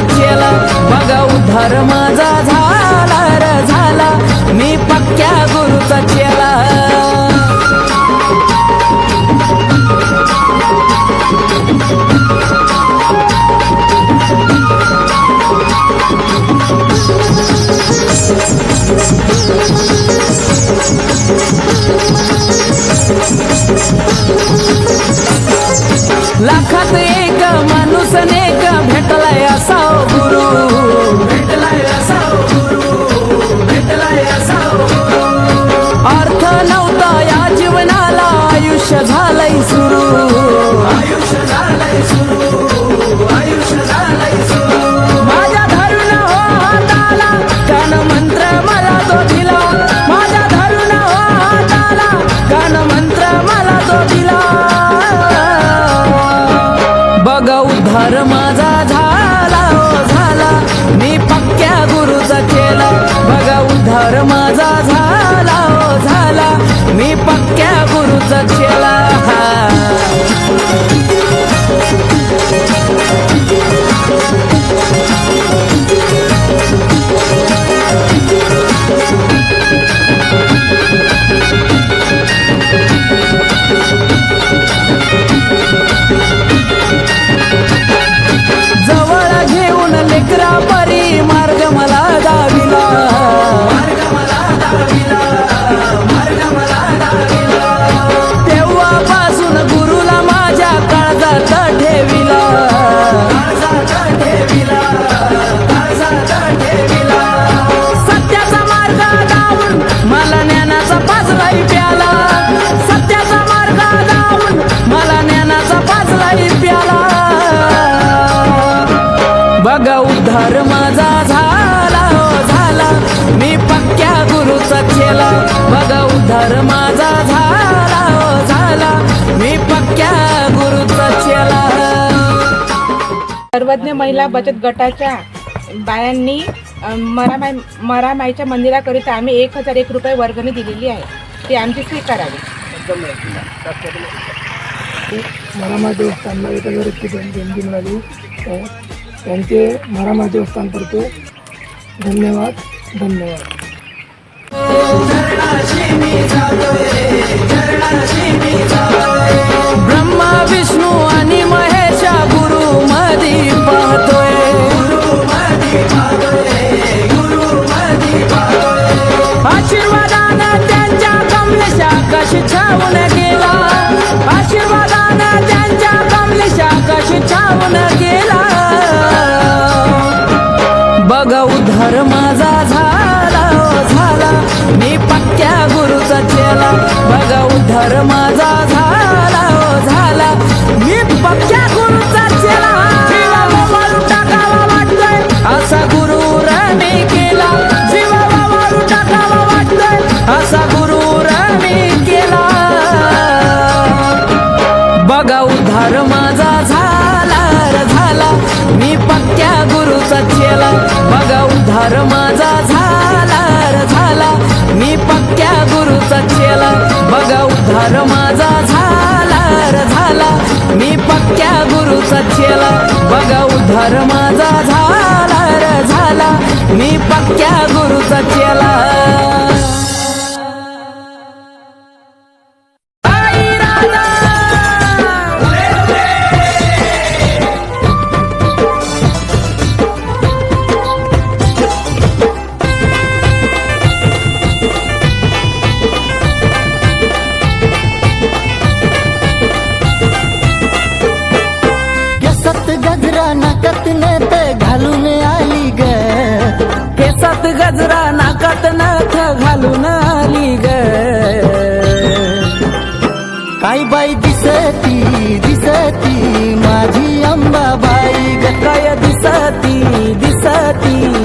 गुरुचा बघा उद्धार माझा झाला र झाला. मी पक्क्या गुरुचा चेला. लाखात एक माणूस काळजात ठेविला. सत्याचा मार्ग दावून मला ज्ञानाचा पाचलाई प्याला. सत्याचा मार्ग मला ज्ञानाचा पाचलाई प्याला. बघा उद्धार सर्वज्ञ महिला बचत गटाच्या बायांनी मरामाई मरामाईच्या मंदिराकरिता आम्ही एक हजार एक रुपये वर्गणी दिलेली आहे. ती आमची स्वीकारावी. मरामा देवस्थानला एक हजार देण- देणगी मिळाली. त्यांचे मरामा देवस्थानतर्फे धन्यवाद धन्यवाद. ब्रह्मा विष्णू आणि महेशा माझा झाला झाला. मी पक्क्या गुरुचा चेला. बघा उद्धार माझा झाला झाला. मी पक्क्या गुरुचा चेला. बघा उद्धार माझा झाला झाला. मी पक्क्या गुरुचा चेला. बघा उद्धार माझा झाला झाला. मी पक्क्या गुरुचा चेला. दिसती दिसती.